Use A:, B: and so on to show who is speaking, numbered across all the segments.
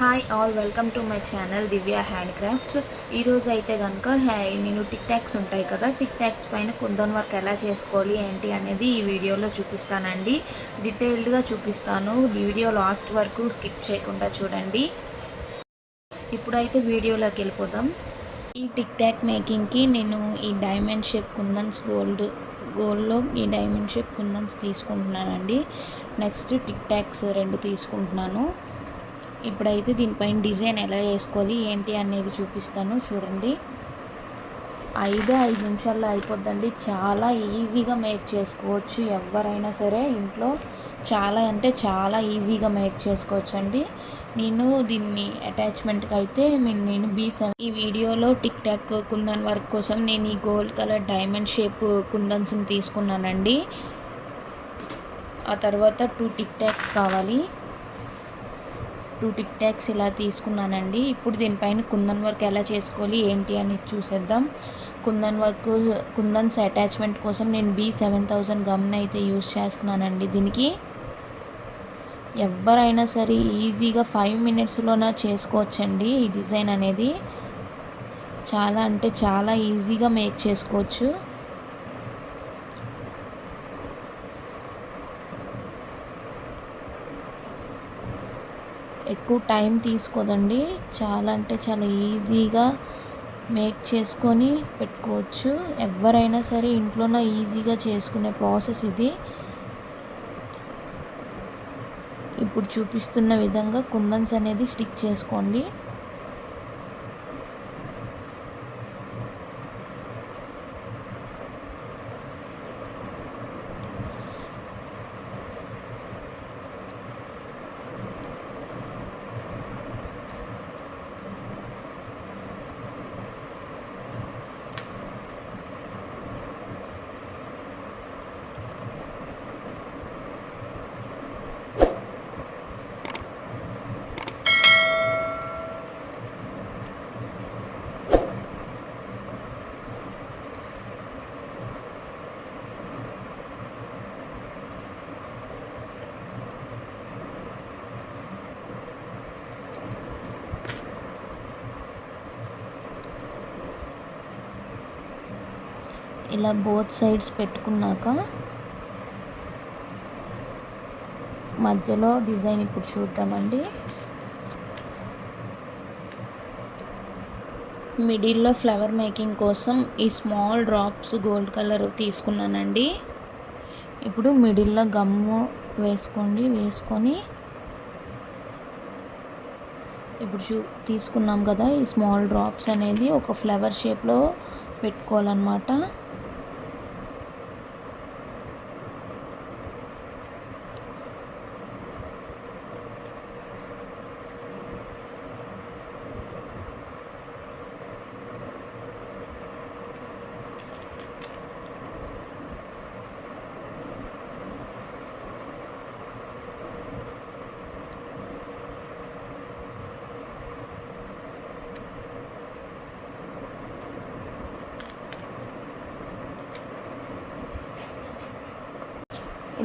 A: Hi all welcome to my channel Divya handcrafts ఈరోజు అయితే కనుక నేను టిక్ ట్యాక్స్ ఉంటాయి కదా టిక్ ట్యాక్స్ పైన కుందన్ వర్క్ ఎలా చేసుకోవాలి ఏంటి అనేది ఈ వీడియోలో చూపిస్తానండి. డీటెయిల్డ్గా చూపిస్తాను. వీడియో లాస్ట్ వరకు స్కిప్ చేయకుండా చూడండి. ఇప్పుడైతే వీడియోలోకి వెళ్ళిపోదాం. ఈ టిక్ ట్యాక్ మేకింగ్కి నేను ఈ డైమండ్ షేప్ కుందన్స్ గోల్డ్ గోల్డ్లో ఈ డైమండ్ షేప్ కుందన్స్ తీసుకుంటున్నానండి. నెక్స్ట్ టిక్ ట్యాక్స్ రెండు తీసుకుంటున్నాను. ఇప్పుడైతే దీనిపైన డిజైన్ ఎలా వేసుకోవాలి ఏంటి అనేది చూపిస్తాను చూడండి. ఐదు ఐదు నిమిషాల్లో అయిపోద్దండి. చాలా ఈజీగా మేక్ చేసుకోవచ్చు ఎవరైనా సరే. ఇంట్లో చాలా అంటే చాలా ఈజీగా మేక్ చేసుకోవచ్చు అండి నేను దీన్ని అటాచ్మెంట్కి అయితే నేను బీ సెవెన్. ఈ వీడియోలో టిక్ టాక్ కుందన్ వర్క్ కోసం నేను ఈ గోల్డ్ కలర్ డైమండ్ షేప్ కుందన్స్ని తీసుకున్నానండి. ఆ తర్వాత టూ టిక్ టాక్స్ కావాలి. టూ టిక్ ట్యాక్స్ ఇలా తీసుకున్నానండి. ఇప్పుడు దీనిపైన కుందన్ వర్క్ ఎలా చేసుకోవాలి ఏంటి అని చూసేద్దాం. కుందన్ వర్క్ కుందన్స్ అటాచ్మెంట్ కోసం నేను బీ సెవెన్ థౌజండ్ గమ్ని అయితే యూస్ చేస్తున్నానండి దీనికి. ఎవరైనా సరే ఈజీగా ఫైవ్ మినిట్స్లోన చేసుకోవచ్చండి ఈ డిజైన్ అనేది. చాలా అంటే చాలా ఈజీగా మేక్ చేసుకోవచ్చు. ఎక్కువ టైం తీసుకోదండి. చాలా అంటే చాలా ఈజీగా మేక్ చేసుకొని పెట్టుకోవచ్చు. ఎవరైనా సరే ఇంట్లోనే ఈజీగా చేసుకునే ప్రాసెస్ ఇది. ఇప్పుడు చూపిస్తున్న విధంగా కుందన్స్ అనేది స్టిక్ చేసుకోండి. ఇలా బోత్ సైడ్స్ పెట్టుకున్నాక మధ్యలో డిజైన్ ఇప్పుడు చూద్దామండి. మిడిల్లో ఫ్లవర్ మేకింగ్ కోసం ఈ స్మాల్ డ్రాప్స్ గోల్డ్ కలర్ తీసుకున్నానండి. ఇప్పుడు మిడిల్లో గమ్ము వేసుకోండి వేసుకొని ఇప్పుడు చూ తీసుకున్నాం కదా ఈ స్మాల్ డ్రాప్స్ అనేది ఒక ఫ్లవర్ షేప్లో పెట్టుకోవాలన్నమాట.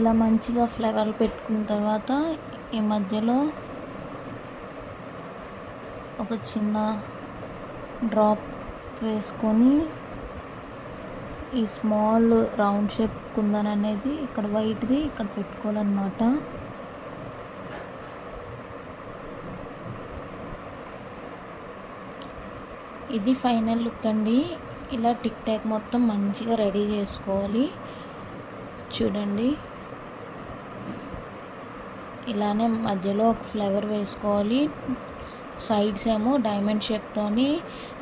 A: ఇలా మంచిగా ఫ్లేవర్లు పెట్టుకున్న తర్వాత ఈ మధ్యలో ఒక చిన్న డ్రాప్ వేసుకొని ఈ స్మాల్ రౌండ్ షేప్ కుందన్ అనేది ఇక్కడ వైట్ది ఇక్కడ పెట్టుకోవాలన్నమాట. ఇది ఫైనల్ లుక్ అండి. ఇలా టిక్ టాక్ మొత్తం మంచిగా రెడీ చేసుకోవాలి. చూడండి. ఇలానే మధ్యలో ఒక ఫ్లవర్ వేసుకోవాలి. సైడ్స్ ఏమో డైమండ్ షేప్తోని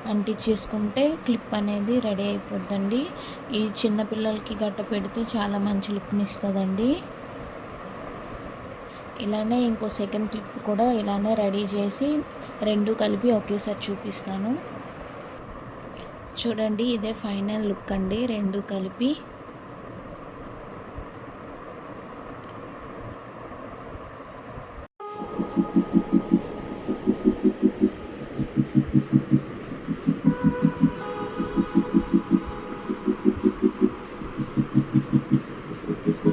A: అంటించేసుకుంటే క్లిప్ అనేది రెడీ అయిపోద్దండి. ఈ చిన్నపిల్లలకి గట్ట పెడితే చాలా మంచి లుక్ని ఇస్తుందండి. ఇలానే ఇంకో సెకండ్ క్లిప్ కూడా ఇలానే రెడీ చేసి రెండు కలిపి ఒకేసారి చూపిస్తాను. చూడండి ఇదే ఫైనల్ లుక్ అండి. రెండు కలిపి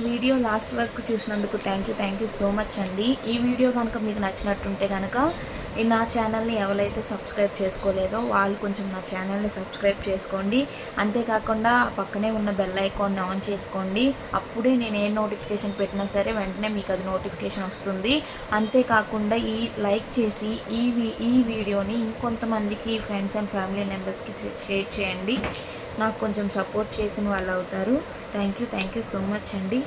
A: వీడియో లాస్ట్ వరకు చూసినందుకు thank you thank you so much అండి. ఈ వీడియో కనుక మీకు నచ్చినట్టుంటే కనుక నా ఛానల్ని ఎవరైతే సబ్స్క్రైబ్ చేసుకోలేదో వాళ్ళు కొంచెం నా ఛానల్ని సబ్స్క్రైబ్ చేసుకోండి. అంతేకాకుండా ఆ పక్కనే ఉన్న బెల్ ఐకాన్ని ఆన్ చేసుకోండి. అప్పుడే నేను ఏ నోటిఫికేషన్ పెట్టినా సరే వెంటనే మీకు అది నోటిఫికేషన్ వస్తుంది. అంతేకాకుండా ఈ లైక్ చేసి ఈ వీ- ఈ వీడియోని ఇంకొంతమందికి ఫ్రెండ్స్ అండ్ ఫ్యామిలీ మెంబర్స్కి షేర్ చేయండి. నాకు కొంచెం సపోర్ట్ చేసిన వాళ్ళు అవుతారు thank you thank you so much అండి.